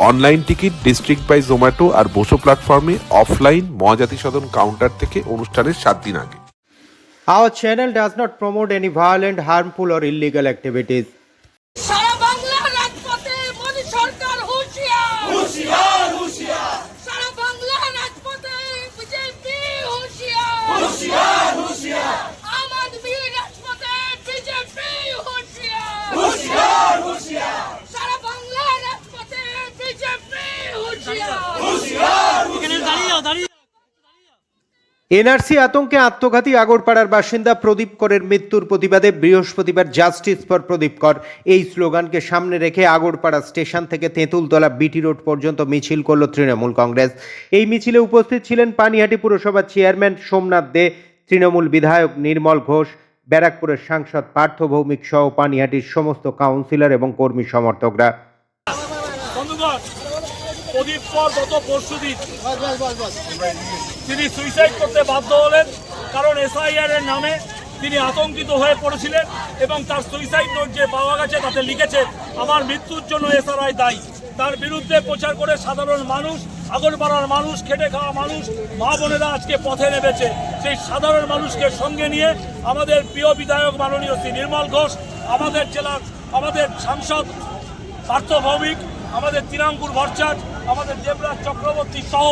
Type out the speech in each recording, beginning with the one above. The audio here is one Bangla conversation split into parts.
Online ticket district by Zomato আর বসো প্ল্যাটফর্মে অফলাইন মহাজাতি সদন কাউন্টার থেকে অনুষ্ঠানের সাত দিন আগে Our channel does not promote any violent, harmful, or illegal activities. সারা বাংলা রাজপথে মোদী সরকার হুঁশিয়ার হুঁশিয়ার হুঁশিয়ার সারা বাংলা রাজপথে বিজেপি হুঁশিয়ার হুঁশিয়ার হুঁশিয়ার আম আদমি রাজপথে বিজেপি হুঁশিয়ার হুঁশিয়ার হুঁশিয়ার সারা বাংলা রাজপথে বিজেপি হুঁশিয়ার এনআরসি আতঙ্কে আত্মঘাতী আগরপাড়ার বাসিন্দা প্রদীপ করের মৃত্যুর প্রতিবাদে বৃহস্পতিবার জাস্টিস ফর প্রদীপ কর। এই স্লোগানকে সামনে রেখে আগরপাড়া স্টেশন থেকে তেঁতুলতলা বিটি রোড পর্যন্ত মিছিল করল তৃণমূল কংগ্রেস। এই মিছিলে উপস্থিত ছিলেন পানিহাটি পুরসভার চেয়ারম্যান সোমনাথ দে, তৃণমূল বিধায়ক নির্মল ঘোষ, ব্যারাকপুরের সাংসদ পার্থ ভৌমিক সহ পানিহাটির সমস্ত কাউন্সিলর এবং কর্মী সমর্থকরা। কর গত পরশু দিন তিনি সুইসাইড করতে বাধ্য হলেন কারণ এসআইআর এর নামে তিনি আতঙ্কিত হয়ে পড়েছিলেন এবং তার সুইসাইড নোট যে পাওয়া গেছে তাতে লিখেছে আমার মৃত্যুর জন্য এসআরআই দায়ী। তার বিরুদ্ধে প্রচার করে সাধারণ মানুষ আগরপাড়ার মানুষ খেটে খাওয়া মানুষ মা বোনেরা আজকে পথে নেমেছে। সেই সাধারণ মানুষকে সঙ্গে নিয়ে আমাদের প্রিয় বিধায়ক মাননীয় শ্রী নির্মল ঘোষ আমাদের জেলার আমাদের সাংসদ পার্থ ভৌমিক আমাদের তিরাঙ্কুর ভট্টাচার্য আমাদের দেবরাজ চক্রবর্তী সহ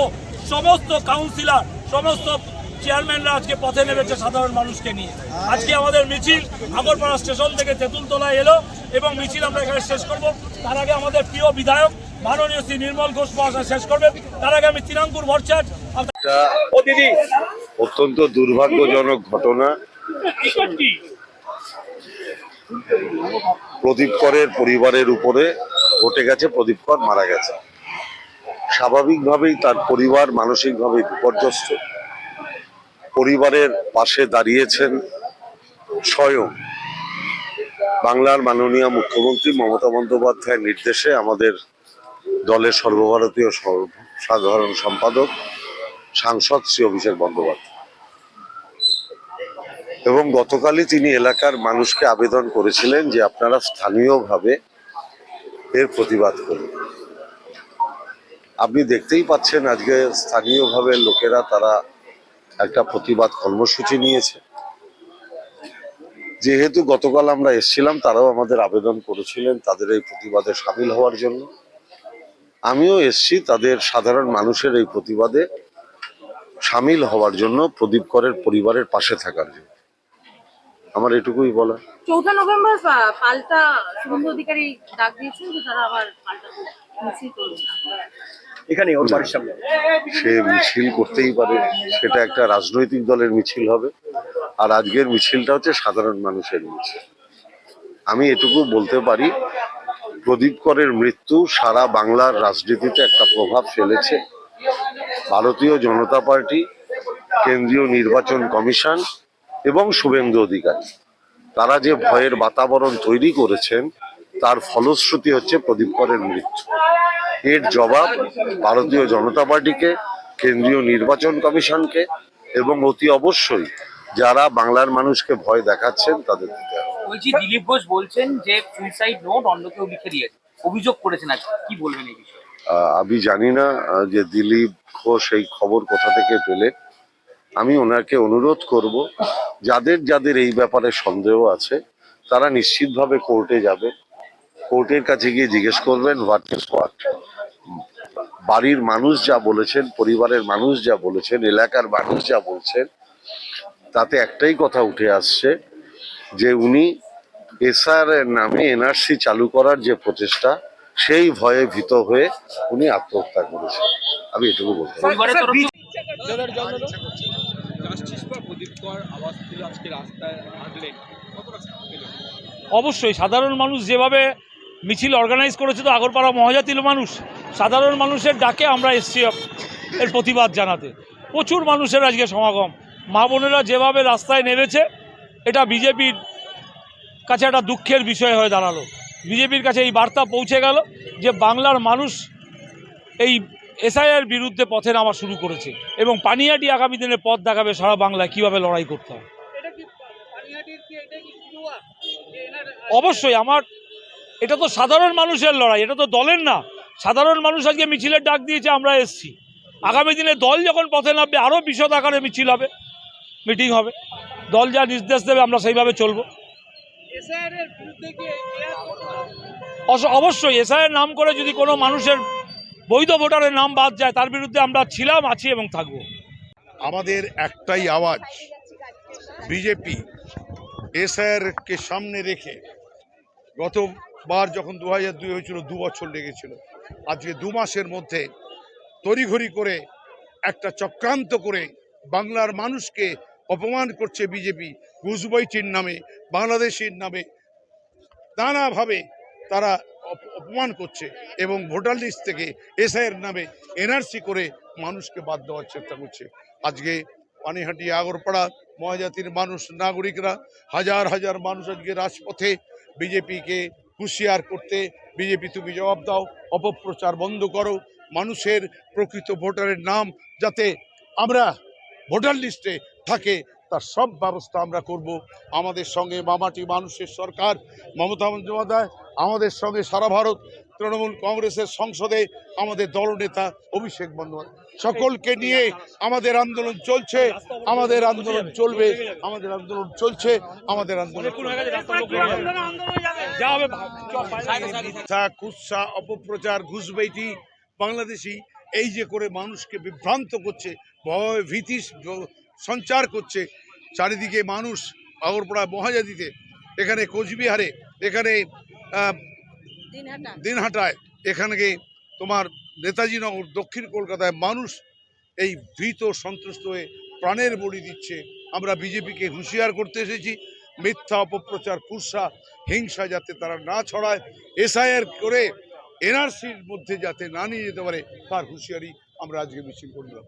সমস্ত কাউন্সিলর সমস্ত চেয়ারম্যানরা আজকে পথে নেমেছে সাধারণ মানুষকে নিয়ে। আজকে আমাদের মিছিল আগরপাড়া স্টেশন থেকে তেঁতুলতলায় এলো এবং মিছিল আমরা এখানে শেষ করব। তার আগে আমাদের প্রিয় বিধায়ক মাননীয় শ্রী নির্মল ঘোষ মহাশয় শেষ করবেন। তার আগে আমি একটা ও দিদি। অত্যন্ত দুর্ভাগ্যজনক ঘটনা। প্রদীপ করের পরিবারের উপরে ঘটে গেছে প্রদীপ কর মারা গেছে। স্বাভাবিকভাবেই তার পরিবার মানসিকভাবে বিপর্যস্ত। পরিবারের পাশে দাঁড়িয়েছেন স্বয়ং বাংলার মাননীয় মুখ্যমন্ত্রী মমতা বন্দ্যোপাধ্যায়ের নির্দেশে আমাদের দলের সর্বভারতীয় সর্ব- সাধারণ সম্পাদক, সাংসদ শ্রী অভিষেক বন্দ্যোপাধ্যায়। এবং গতকালই তিনি এলাকার মানুষকে আবেদন করেছিলেন যে আপনারা স্থানীয়ভাবে এর প্রতিবাদ করুন। আপনি দেখতেই পাচ্ছেন আজকে স্থানীয়ভাবে লোকেরা তারা একটা প্রতিবাদ কর্মসূচি নিয়েছে। যেহেতু গতকাল আমরা এসেছিলাম, তারাও আমাদের আবেদন করেছিলেন তাদের এই প্রতিবাদে সামিল হওয়ার জন্য। আমিও এসছি তাদের সাধারণ মানুষের এই প্রতিবাদে সামিল হওয়ার জন্য প্রদীপ করের পরিবারের পাশে থাকার জন্য। আমার এটুকুই বলা চৌঠা নভেম্বর পাল্টা শুভেন্দু অধিকারী ডাক দিয়েছেন যে তারা আবার পাল্টা এখানে ওর বাড়ির সামনে? সে মিছিল করতেই পারে। সেটা একটা রাজনৈতিক দলের মিছিল হবে। আর আজকের মিছিলটা হচ্ছে সাধারণ মানুষের মিছিল। আমি এটুকু বলতে পারি, প্রদীপ করের মৃত্যু সারা বাংলার রাজনীতিতে একটা প্রভাব ফেলেছে। ভারতীয় জনতা পার্টি, কেন্দ্রীয় নির্বাচন কমিশন এবং শুভেন্দু অধিকারী। তারা যে ভয়ের বাতাবরণ তৈরি করেছেন, তার ফলশ্রুতি হচ্ছে প্রদীপ করের মৃত্যু। এর জবাব ভারতীয় জনতা পার্টিকে কেন্দ্রীয় নির্বাচন কমিশনকে এবং অতি অবশ্যই যারা বাংলার মানুষকে ভয় দেখাচ্ছেন তাদের দিতে হবে। বলছি দিলীপ ঘোষ বলছেন যে সুইসাইড নোট অন্য কেউ লিখে দিয়েছে। অভিযোগ করেছেন আজকে। কি বলবেন এই বিষয়ে? আমি জানি না যে দিলীপ ঘোষ এই খবর কোথা থেকে পেলেন। আমি ওনাকে অনুরোধ করব যাদের যাদের এই ব্যাপারে সন্দেহ আছে তারা নিশ্চিতভাবে কোর্টে যাবে। কোর্টের কাছে গিয়ে জিজ্ঞেস করবেন হোয়াট ইজ হোয়াট বাড়ির মানুষ যা বলেছেন পরিবারের মানুষ যা বলেছেন এলাকার মানুষ যা বলছেন তাতে একটাই কথা উঠে আসছে যে উনি এসআর এর নামে এনআরসি চালু করার যে প্রচেষ্টা সেই ভয়ে ভীত হয়ে উনি আত্মহত্যা করেছেন। আমি এটুকু বলতে পারি। অবশ্যই সাধারণ মানুষ যেভাবে মিছিল অর্গানাইজ করেছে তো আগরপাড়া মহাজাতির মানুষ। সাধারণ মানুষের ডাকে আমরা এসছি এর প্রতিবাদ জানাতে। প্রচুর মানুষের আজকে সমাগম। মা বোনেরা যেভাবে রাস্তায় নেমেছে এটা বিজেপির কাছে একটা দুঃখের বিষয় হয়ে দাঁড়াল। বিজেপির কাছে এই বার্তা পৌঁছে গেল যে বাংলার মানুষ এই এসআইআর বিরুদ্ধে পথে নামা শুরু করেছে এবং পানিয়াটি আগামী দিনে পথ দেখাবে সারা বাংলায় কীভাবে লড়াই করতে হয়। অবশ্যই আমার এটা তো সাধারণ মানুষের লড়াই এটা তো দলের না। সাধারণ মানুষ আজকে মিছিলের ডাক দিয়েছে আমরা এসছি। আগামী দিনে দল যখন পথে নামবে আরও বিশদ আকারে মিছিল হবে মিটিং হবে। দল যা নির্দেশ দেবে আমরা সেইভাবে চলবো। অবশ্যই এসআইয়ের নাম করে যদি কোনো মানুষের বৈধ ভোটারের নাম বাদ যায় তার বিরুদ্ধে আমরা ছিলাম আছি এবং থাকব। আমাদের একটাই আওয়াজ বিজেপি এসআইআরকে সামনে রেখে গতবার যখন দু হাজার দুই হয়েছিল, দু বছর লেগেছিল। আজকে দু মাসের মধ্যে তড়িঘড়ি করে একটা চক্রান্ত করে বাংলার মানুষকে অপমান করছে বিজেপি ঘুষবৈটির নামে, বাংলাদেশের নামে। নানাভাবে তারা অপমান করছে এবং ভোটার লিস্ট থেকে এসআইয়ের নামে এনআরসি করে মানুষকে বাদ দেওয়ার চেষ্টা করছে। আজকে পানিহাটি, আগরপাড়া মহাজাতির মানুষ, নাগরিকরা, হাজার হাজার মানুষ আজকে রাজপথে বিজেপিকে হুঁশিয়ার করতে বিজেপি তুমি জবাব দাও, অপপ্রচার বন্ধ করো, মানুষের প্রকৃত ভোটারের নাম যাতে আমরা ভোটার লিস্টে থাকে, তার সব ব্যবস্থা আমরা করব। আমাদের সঙ্গে মামাটি মানুষের সরকার, মমতা বন্দ্যোপাধ্যায়, আমাদের সঙ্গে সারা ভারত, তৃণমূল কংগ্রেসের সংসদে আমাদের দলনেতা অভিষেক বন্দ্যোপাধ্যায়। সকলকে নিয়ে আমাদের আন্দোলন চলছে, আমাদের আন্দোলন চলবে, আমাদের আন্দোলন চলছে, আমাদের আন্দোলন কুৎসা অপপ্রচার ঘুষবেটি বাংলাদেশি এই যে করে মানুষকে বিভ্রান্ত করছে ভয় ভীতি সঞ্চার করছে চারিদিকে মানুষ আগরপাড়া মহাজাতিতে এখানে কোচবিহারে এখানে দিনহাটায়। এখানে তোমার নেতাজি নগর দক্ষিণ কলকাতায় মানুষ এই ভীত সন্ত্রস্ত হয়ে প্রাণের বলি দিচ্ছে। আমরা বিজেপিকে হুঁশিয়ার করতে এসেছি। মিথ্যা অপপ্রচার কুৎসা হিংসা যাতে তারা না ছড়ায় এসআইআর করে এনআরসির মধ্যে যাতে না নিয়ে যেতে পারে তার হুঁশিয়ারি আমরা আজকে মিছিল করলাম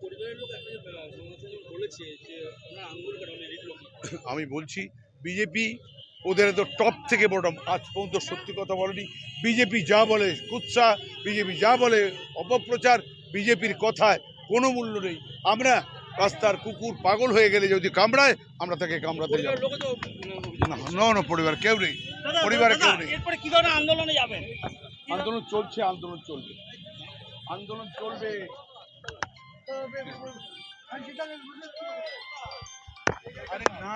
আমি বলছি বিজেপি ওদের তো টপ থেকে বটম আজ পর্যন্ত সত্যি কথা বলেনি। বিজেপি যা বলে কুৎসা বিজেপি যা বলে অপপ্রচার বিজেপির কথায় কোনো মূল্য নেই। আমরা রাস্তার কুকুর পাগল হয়ে গেলে যদি কামড়ায় আমরা তাকে কামড়াতে যাব। না না, না পরিবার কেউ নেই। পরিবারে কেউ নেই। এরপরে কি ধরনের আন্দোলনে যাবেন? আন্দোলন চলছে আন্দোলন চলবে। আন্দোলন চলবে। আরে না।